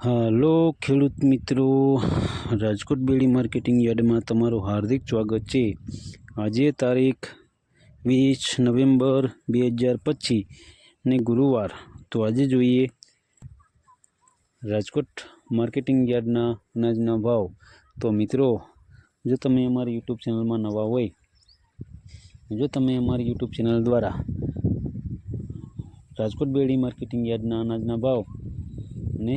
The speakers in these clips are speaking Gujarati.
હાલો ખેડૂત મિત્રો, રાજકોટ બેડી માર્કેટિંગ યાર્ડમાં તમારું હાર્દિક સ્વાગત છે. આજે તારીખ વીસ નવેમ્બર બે હજાર પચીસ ને ગુરુવાર. તો આજે જોઈએ રાજકોટ માર્કેટિંગ યાર્ડના અનાજના ભાવ. તો મિત્રો, જો તમે અમારી યુટ્યુબ ચેનલમાં નવા હોય, જો તમે અમારી યુટ્યુબ ચેનલ દ્વારા રાજકોટ બેડી માર્કેટિંગ યાર્ડના અનાજના ભાવ ને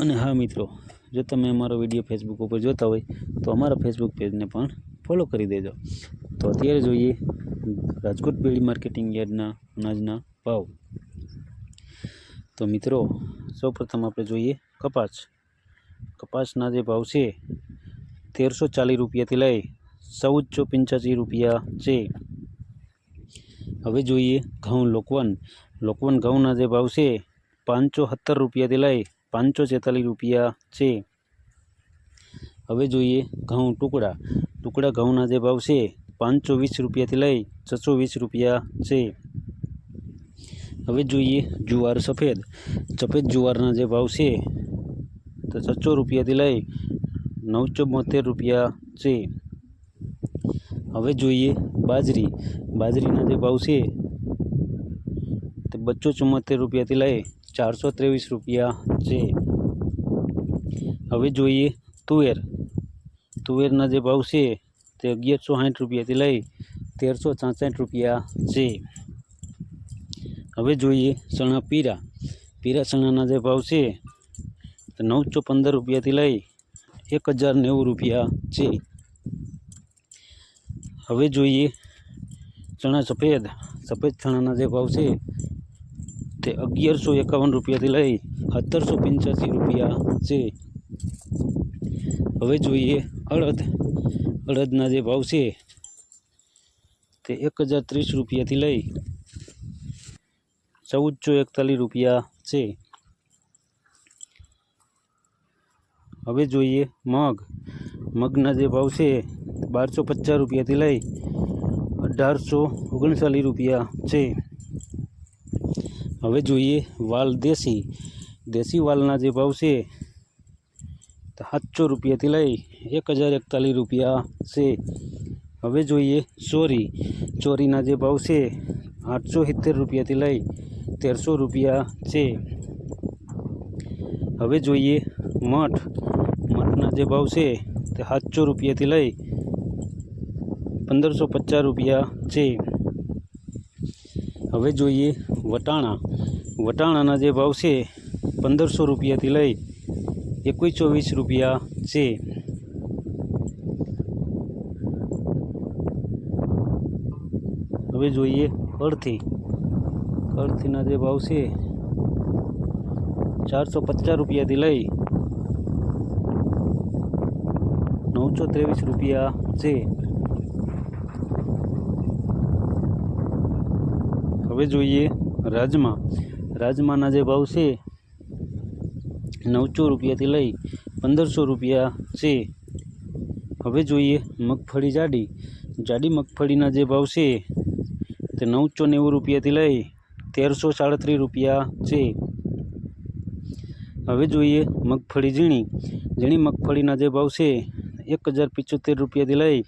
અને હા મિત્રો, જો તમે અમારો વીડિયો ફેસબુક ઉપર જોતા હોય, તો અમારા ફેસબુક પેજને પણ ફોલો કરી દેજો. તો અત્યારે જોઈએ રાજકોટ બેડી માર્કેટિંગ યાર્ડના અનાજના ભાવ. તો મિત્રો, સૌપ્રથમ આપણે જોઈએ કપાસ. કપાસના જે ભાવ છે, તેરસો ચાલીસ રૂપિયાથી લઈ ચૌદસો પંચ્યાસી રૂપિયા છે. હવે જોઈએ ઘઉં લોકવન. લોકવન ઘઉંના જે ભાવ છે, પાંચસો સત્તર રૂપિયાથી લઈ પાંચસો છેતાલીસ રૂપિયા છે. હવે જોઈએ ઘઉં ટુકડા. ટુકડા ઘઉંના જે ભાવ છે, પાંચસો વીસ રૂપિયાથી લઈ છસો વીસ રૂપિયા છે. હવે જોઈએ જુવાર સફેદ. સફેદ જુવારના જે ભાવ છે, તો છસો રૂપિયાથી લઈ નવસો બોતેર રૂપિયા છે. હવે જોઈએ બાજરી. બાજરીના જે ભાવ છે, તે બસો ચુમ્મોતેર રૂપિયાથી લઈ ચારસો ત્રેવીસ રૂપિયા છે. હવે જોઈએ તુવેર. તુવેરના જે ભાવ છે તે અગિયારસો સાઠ રૂપિયાથી લઈ તેરસો છાસઠ રૂપિયા છે. હવે જોઈએ ચણા પીરા. પીરા ચણાના જે ભાવ છે તે નવસો પંદર રૂપિયાથી લઈ એક હજાર નેવું રૂપિયા છે. હવે જોઈએ ચણા સફેદ. સફેદ ચણાના જે ભાવ છે તે અગિયારસો એકાવન રૂપિયાથી લઈ સત્તરસો પંચ્યાસી રૂપિયા છે. હવે જોઈએ અડદ. અડદના જે ભાવ છે તે એક હજાર ત્રીસ રૂપિયાથી લઈ ચૌદસો એકતાલીસ રૂપિયા છે. હવે જોઈએ મગ. મગના જે ભાવ છે બારસો પચાસ રૂપિયાથી લઈ અઢારસો ઓગણચાલીસ રૂપિયા છે. હવે જોઈએ વાલ દેશી. દેશી વાલના જે ભાવ છે, તો સાતસો રૂપિયાથી લઈ એક હજાર એકતાલીસ રૂપિયા છે. હવે જોઈએ ચોરી. ચોરીના જે ભાવ છે, આઠસો સિત્તેર રૂપિયાથી લઈ તેરસો રૂપિયા છે. હવે જોઈએ મઠ. મઠના જે ભાવ છે, તે સાતસો રૂપિયાથી લઈ પંદરસો પચાસ રૂપિયા છે. હવે જોઈએ વટાણા. વટાણાના જે ભાવ છે, પંદરસો રૂપિયાથી લઈ એકવીસો વીસ રૂપિયા છે. હવે જોઈએ અડથી અડથીના જે ભાવ છે, ચારસો પચાસ રૂપિયાથી લઈ નવસો ત્રેવીસ રૂપિયા છે. હવે જોઈએ રાજમા. રાજમાના જે ભાવ છે, નવસો રૂપિયાથી લઈ પંદરસો રૂપિયા છે. હવે જોઈએ મગફળી જાડી. જાડી મગફળીના જે ભાવ છે, તે નવસો નેવું રૂપિયાથી લઈ તેરસો સાડત્રીસ રૂપિયા છે. હવે જોઈએ મગફળી ઝીણી. ઝીણી મગફળીના જે ભાવ છે, એક હજાર પિચોતેર રૂપિયાથી લઈ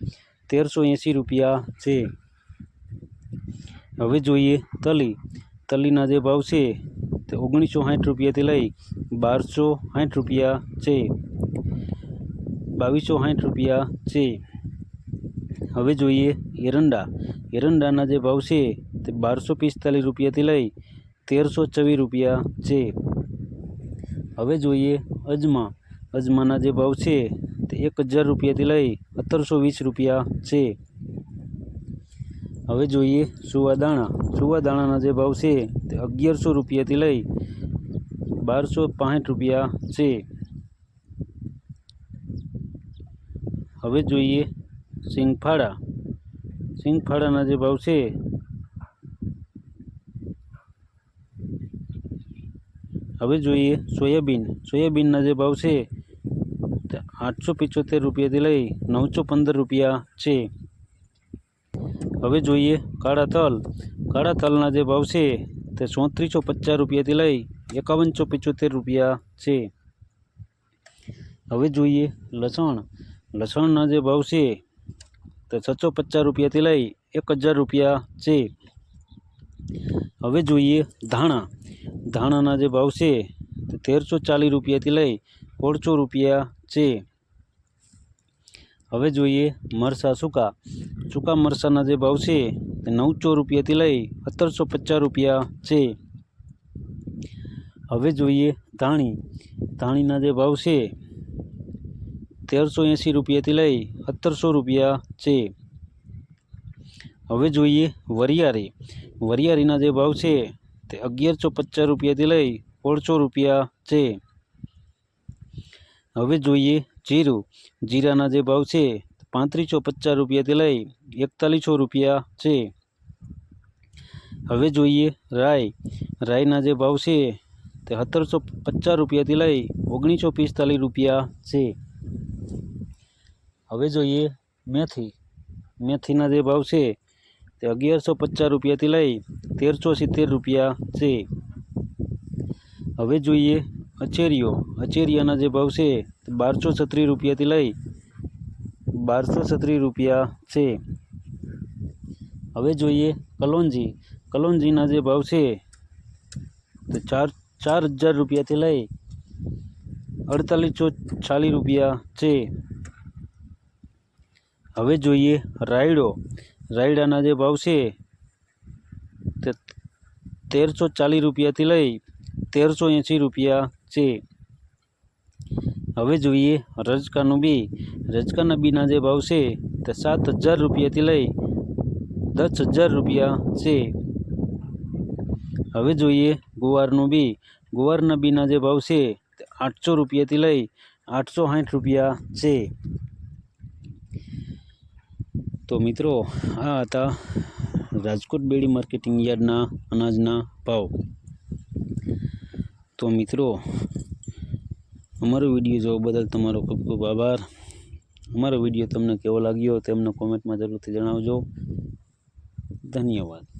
તેરસો એંસી રૂપિયા છે. હવે જોઈએ તલી. તલીના જે ભાવ છે તે ઓગણીસો સાઠ રૂપિયાથી લઈ બારસો સાઠ રૂપિયા છે, બાવીસો સાઠ રૂપિયા છે. હવે જોઈએ એરંડા. એરંડાના જે ભાવ છે તે બારસો પિસ્તાલીસ રૂપિયાથી લઈ તેરસો ચોવીસ રૂપિયા છે. હવે જોઈએ અજમા. અજમાના જે ભાવ છે તે એક હજાર રૂપિયાથી લઈ સત્તરસો વીસ રૂપિયા છે. હવે જોઈએ સુવાદાણા સુવાદાણાના જે ભાવ છે તે અગિયારસો રૂપિયાથી લઈ બારસો પાંઠ રૂપિયા છે. હવે જોઈએ સિંગફાળા સિંગફાળાના જે ભાવ છે હવે જોઈએ સોયાબીન. સોયાબીનના જે ભાવ છે આઠસો પિચોતેર રૂપિયાથી લઈ નવસો પંદર રૂપિયા છે. હવે જોઈએ. કાળા તલ. કાળા તલના જે ભાવ છે તે ચોત્રીસો પચાસ રૂપિયાથી લઈ એકાવનસો પંચોતેર રૂપિયા છે. હવે જોઈએ લસણ. લસણના જે ભાવ છે તે છસો પચાસ રૂપિયાથી લઈ એક હજાર રૂપિયા છે. હવે જોઈએ ધાણા. ધાણાના જે ભાવ છે તે તેરસો ચાલીસ રૂપિયાથી લઈ સોળસો રૂપિયા છે. હવે જોઈએ મરસા સૂકા. સૂકા મરસાના જે ભાવ છે તે નવસો રૂપિયાથી લઈ સત્તરસો પચાસ રૂપિયા છે. હવે જોઈએ ધાણી. ધાણીના જે ભાવ છે તેરસો એંસી રૂપિયાથી લઈ સત્તરસો રૂપિયા છે. હવે જોઈએ વરિયારી વરિયાળીના જે ભાવ છે તે અગિયારસો પચાસ રૂપિયાથી લઈ સોળસો રૂપિયા છે. હવે જોઈએ જીરું. જીરાના જે ભાવ છે, પાંત્રીસો પચાસ રૂપિયાથી લઈ એકતાલીસો રૂપિયા છે. હવે જોઈએ રાઈ. રાઈના જે ભાવ છે, તે સત્તરસો પચાસ રૂપિયાથી લઈ ઓગણીસો પિસ્તાલીસ રૂપિયા છે. હવે જોઈએ મેથી. મેથીના જે ભાવ છે, તે અગિયારસો પચાસ રૂપિયાથી લઈ તેરસો સિત્તેર રૂપિયા છે. હવે જોઈએ અચેરીઓ અચેરિયાના જે ભાવ છે, તે બારસો છત્રીસ રૂપિયાથી લઈ બારસો છત્રીસ રૂપિયા છે. હવે જોઈએ કલોંજી કલોંજીના જે ભાવ છે, તે ચાર ચાર હજાર રૂપિયાથી લઈ અડતાલીસો ચાલીસ રૂપિયા છે. હવે જોઈએ રાયડો. રાયડાના જે ભાવ છે, તે તેરસો ચાલીસ રૂપિયાથી લઈ તેરસો એંસી રૂપિયા છે. હવે જોઈએ રજકાનું બી. રજકાના બીના જે ભાવ છે તે સાત હજાર રૂપિયાથી લઈ દસ હજાર રૂપિયા છે. હવે જોઈએ ગુવારનું બી. ગુવારના બીના જે ભાવ છે તે આઠસો રૂપિયાથી લઈ આઠસો સાઠ રૂપિયા છે. તો મિત્રો, આ હતા રાજકોટ બેડી માર્કેટિંગ યાર્ડના અનાજના ભાવ. તો મિત્રો, અમારો વીડિયો જોવા બદલ તમારો ખૂબ ખૂબ આભાર. અમારો વીડિયો તમને કેવો લાગ્યો તેમને કોમેન્ટમાં જરૂરથી જણાવજો. ધન્યવાદ.